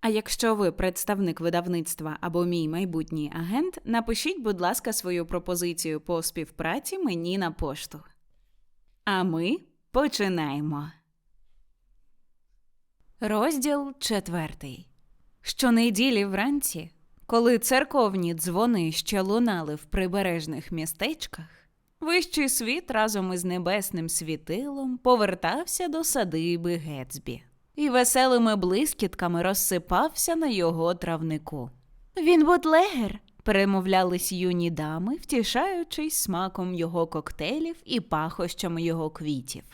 А якщо ви представник видавництва або мій майбутній агент, напишіть, будь ласка, свою пропозицію по співпраці мені на пошту. А ми починаємо. Розділ четвертий. Щонеділі вранці, коли церковні дзвони ще лунали в прибережних містечках, вищий світ разом із небесним світилом повертався до садиби Гетсбі і веселими блискітками розсипався на його травнику. Він бутлегер, перемовлялись юні дами, втішаючись смаком його коктейлів і пахощами його квітів.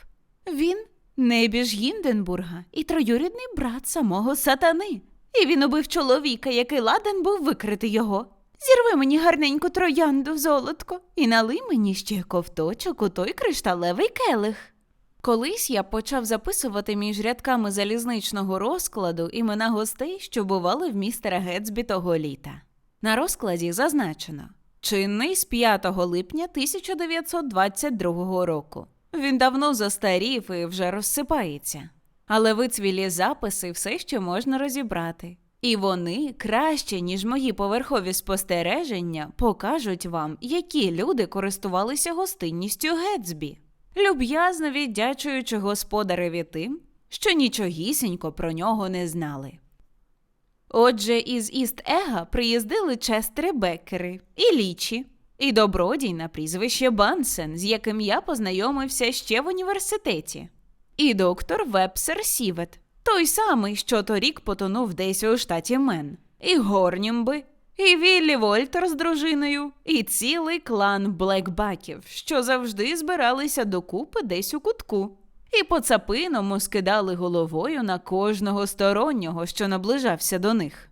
Він небіж Гінденбурга і троюрідний брат самого сатани. І він убив чоловіка, який ладен був викрити його. Зірви мені гарненьку троянду, золотко, і налий мені ще ковточок у той кришталевий келих. Колись я почав записувати між рядками залізничного розкладу імена гостей, що бували в містера Гетсбі того літа. На розкладі зазначено чинний з 5 липня 1922 року. Він давно застарів і вже розсипається. Але вицвілі записи все ще можна розібрати. І вони краще, ніж мої поверхові спостереження, покажуть вам, які люди користувалися гостинністю Гетсбі люб'язно віддячуючи господареві тим, що нічогісінько про нього не знали. Отже, із Іст Ега приїздили Честери Беккери і Лічі, і добродій на прізвище Бансен, з яким я познайомився ще в університеті, і доктор Вебсер Сівет, той самий, що торік потонув десь у штаті Мен, і Горнімби, і Віллі Вольтер з дружиною, і цілий клан Блекбаків, що завжди збиралися докупи десь у кутку, і по цапиному скидали головою на кожного стороннього, що наближався до них.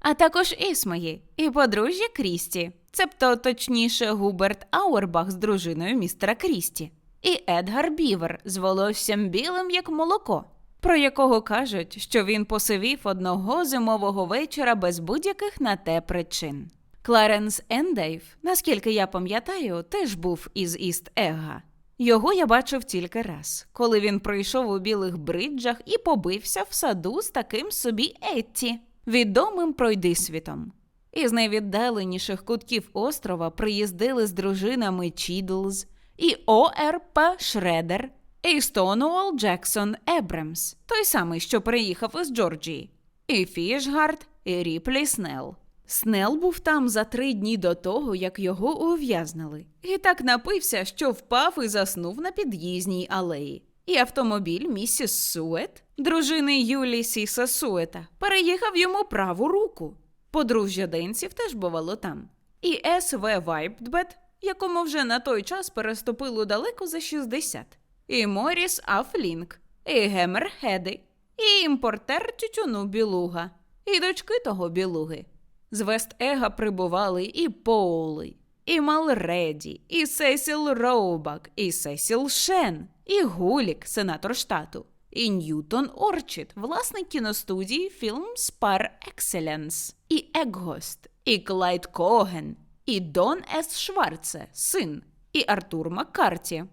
А також Ісмої, і подружжя Крісті, цебто точніше Губерт Ауербах з дружиною містера Крісті, і Едгар Бівер з волоссям білим, як молоко про якого кажуть, що він посивів одного зимового вечора без будь-яких на те причин. Кларенс Ендейв, наскільки я пам'ятаю, теж був із Іст Ега. Його я бачив тільки раз, коли він прийшов у білих бриджах і побився в саду з таким собі Етті, відомим пройдисвітом. Із найвіддаленіших кутків острова приїздили з дружинами Чідлз і О.Р.П. Шредер і Стонуол Джексон Ебремс, той самий, що приїхав із Джорджії, і Фішгард, і Ріплі Снелл. Снелл був там за три дні до того, як його ув'язнили, і так напився, що впав і заснув на під'їзній алеї. І автомобіль місіс Сует, дружини Юлі Сіса Суета, переїхав йому праву руку. Подружжя Денсів теж бувало там. І С.В. Вайпдбет, якому вже на той час переступило далеко за 60 і Моріс Афлінк, і Гемер Хеди, і імпортер тютюну білуга, і дочки того білуги. З Вест-Ега прибували і Поули, і Малреді, і Сесіл Роубак, і Сесіл Шен, і Гулік, сенатор штату, і Ньютон Орчит, власник кіностудії Films Par Excellence, і Еггост, і Клайд Коген, і Дон С. Шварце, син, і Артур Маккарті.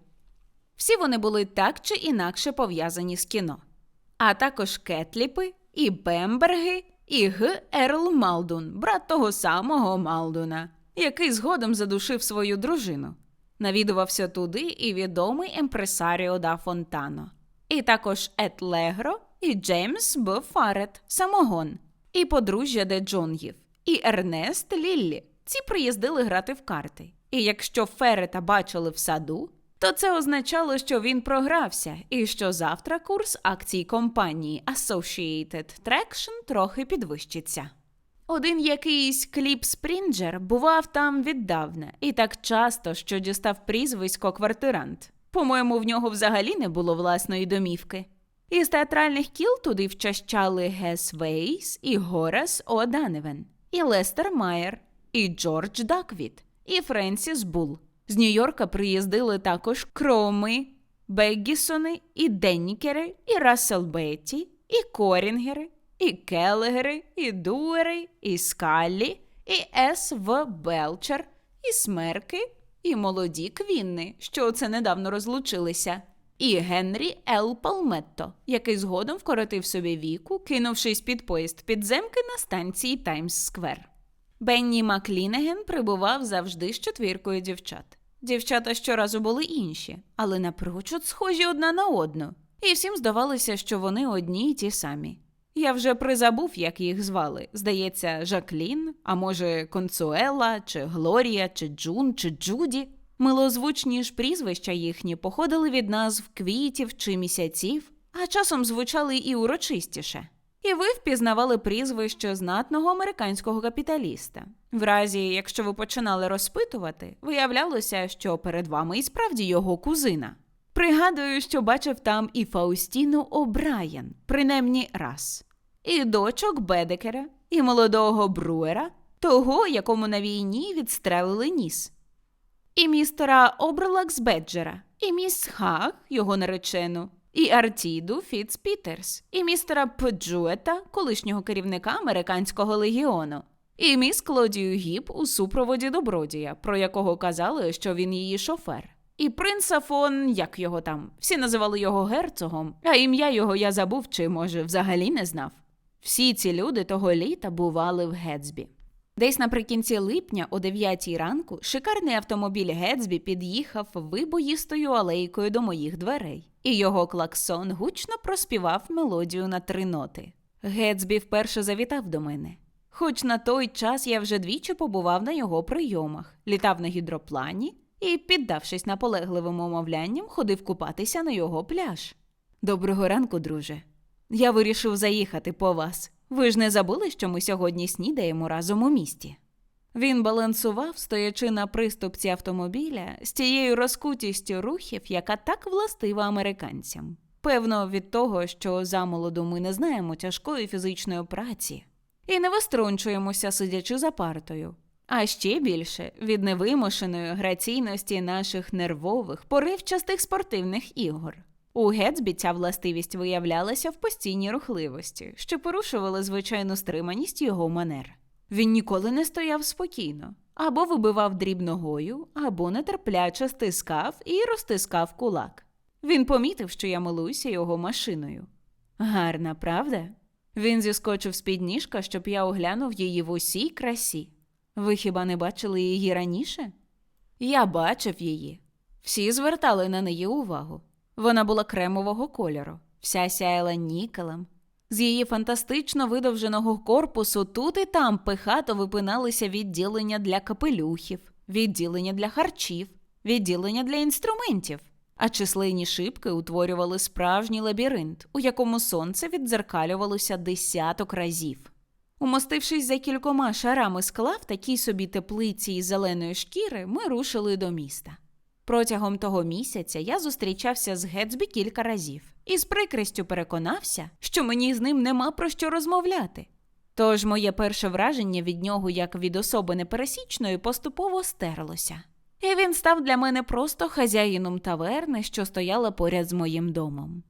Всі вони були так чи інакше пов'язані з кіно, а також Кетліпи, і Бемберги, і Г. Ерл Малдун, брат того самого Малдуна, який згодом задушив свою дружину. Навідувався туди і відомий емпресаріо да Фонтано, і також Ет Легро, і Джеймс Б. Фарет, самогон, і подружжя де Джонгів, і Ернест Ліллі. Ці приїздили грати в карти. І якщо Ферета бачили в саду, то це означало, що він програвся, і що завтра курс акцій компанії Associated Traction трохи підвищиться. Один якийсь Кліп Спрінджер бував там віддавна, і так часто, що дістав прізвисько квартирант. По-моєму, в нього взагалі не було власної домівки. Із театральних кіл туди вчащали Гес Вейс і Горас О'Даневен, і Лестер Майер, і Джордж Даквіт, і Френсіс Бул. З Нью-Йорка приїздили також Кроми, Беггісони, і Деннікери, і Рассел Бетті, і Корінгери, і Келлегери, і Дуери, і Скаллі, і С. В. Белчер, і Смерки, і молоді Квінни, що оце недавно розлучилися, і Генрі Л. Палметто, який згодом вкоротив собі віку, кинувшись під поїзд підземки на станції Таймс Сквер. Бенні Маклінеген прибував завжди з четвіркою дівчат. Дівчата щоразу були інші, але напрочуд схожі одна на одну, і всім здавалося, що вони одні й ті самі. Я вже призабув, як їх звали. Здається, Жаклін, а може, Консуела, чи Глорія, чи Джун, чи Джуді. Милозвучні ж прізвища їхні походили від назв квітів чи місяців, а часом звучали і урочистіше. І ви впізнавали прізвище знатного американського капіталіста. В разі, якщо ви починали розпитувати, виявлялося, що перед вами і справді його кузина. Пригадую, що бачив там і Фаустіну О'Брайен, принаймні раз, і дочок Бедекера, і молодого Бруера, того, якому на війні відстрелили ніс, і містера Оберлакс Беджера, і міс Хаг, його наречену, і Артіду Фіц Пітерс, і містера Пджуета, колишнього керівника американського легіону, і міс Клодію Гіб у супроводі добродія, про якого казали, що він її шофер. І принца фон, як його там, всі називали його герцогом, а ім'я його я забув чи, може, взагалі не знав. Всі ці люди того літа бували в Гетсбі. Десь наприкінці липня, о 9 ранку, шикарний автомобіль Гетсбі під'їхав вибоїстою алейкою до моїх дверей, і його клаксон гучно проспівав мелодію на три ноти. Гетсбі вперше завітав до мене. Хоч на той час я вже двічі побував на його прийомах, літав на гідроплані і, піддавшись наполегливим умовлянням, ходив купатися на його пляж. Доброго ранку, друже. Я вирішив заїхати по вас. Ви ж не забули, що ми сьогодні снідаємо разом у місті. Він балансував, стоячи на приступці автомобіля з тією розкутістю рухів, яка так властива американцям. Певно, від того, що замолоду ми не знаємо тяжкої фізичної праці і не виструнчуємося, сидячи за партою. А ще більше від невимушеної граційності наших нервових, поривчастих спортивних ігор. У Гетсбі ця властивість виявлялася в постійній рухливості, що порушували звичайну стриманість його манер. Він ніколи не стояв спокійно, або вибивав дріб ногою, або нетерпляче стискав і розтискав кулак. Він помітив, що я милуюся його машиною. Гарна, правда? Він зіскочив з під ніжка, щоб я оглянув її в усій красі. Ви хіба не бачили її раніше? Я бачив її. Всі звертали на неї увагу. Вона була кремового кольору, вся сяяла нікелем. З її фантастично видовженого корпусу тут і там пихато випиналися відділення для капелюхів, відділення для харчів, відділення для інструментів, а численні шибки утворювали справжній лабіринт, у якому сонце віддзеркалювалося десяток разів. Умостившись за кількома шарами скла в такій собі теплиці із зеленої шкіри, ми рушили до міста. Протягом того місяця я зустрічався з Гетсбі кілька разів і з прикрістю переконався, що мені з ним нема про що розмовляти. Тож моє перше враження від нього, як від особи непересічної, поступово стерлося, і він став для мене просто хазяїном таверни, що стояла поряд з моїм домом.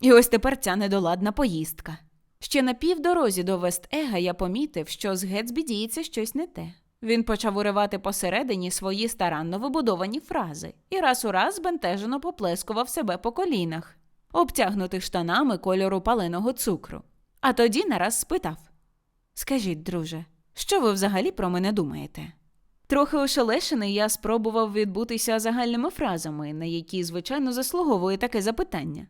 І ось тепер ця недоладна поїздка. Ще на півдорозі до Вест-Ега я помітив, що з Гетсбі діється щось не те. Він почав уривати посередині свої старанно вибудовані фрази і раз у раз бентежено поплескував себе по колінах, обтягнутих штанами кольору паленого цукру. А тоді нараз спитав: Скажіть, друже, що ви взагалі про мене думаєте? Трохи ошелешений я спробував відбутися загальними фразами, на які, звичайно, заслуговує таке запитання.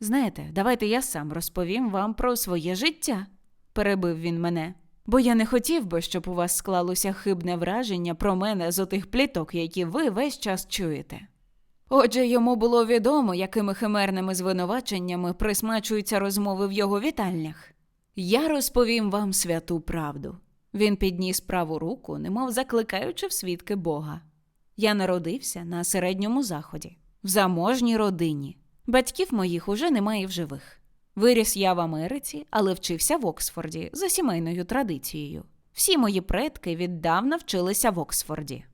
Знаєте, давайте я сам розповім вам про своє життя, перебив він мене. Бо я не хотів би, щоб у вас склалося хибне враження про мене з отих пліток, які ви весь час чуєте. Отже, йому було відомо, якими химерними звинуваченнями присмачуються розмови в його вітальнях. Я розповім вам святу правду. Він підніс праву руку, немов закликаючи в свідки Бога. Я народився на середньому заході, в заможній родині. Батьків моїх уже немає в живих. Виріс я в Америці, але вчився в Оксфорді за сімейною традицією. Всі мої предки віддавна вчилися в Оксфорді.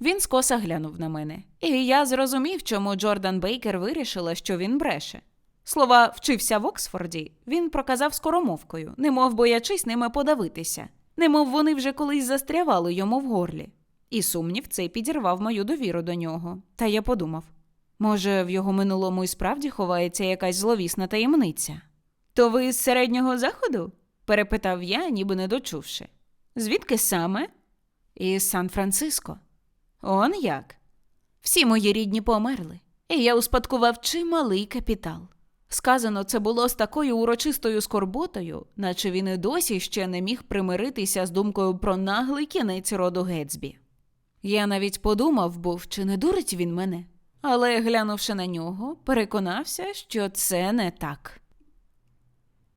Він скоса глянув на мене, і я зрозумів, чому Джордан Бейкер вирішила, що він бреше. Слова вчився в Оксфорді, він проказав скоромовкою, немов боячись ними подавитися, немов вони вже колись застрявали йому в горлі. І сумнів цей підірвав мою довіру до нього. Та я подумав: може, в його минулому і справді ховається якась зловісна таємниця. То ви з середнього заходу? перепитав я, ніби не дочувши. Звідки саме? Із Сан-Франциско. Он як? Всі мої рідні померли, і я успадкував чималий капітал. Сказано це було з такою урочистою скорботою, наче він і досі ще не міг примиритися з думкою про наглий кінець роду Гетсбі. Я навіть подумав був, чи не дурить він мене, але, глянувши на нього, переконався, що це не так.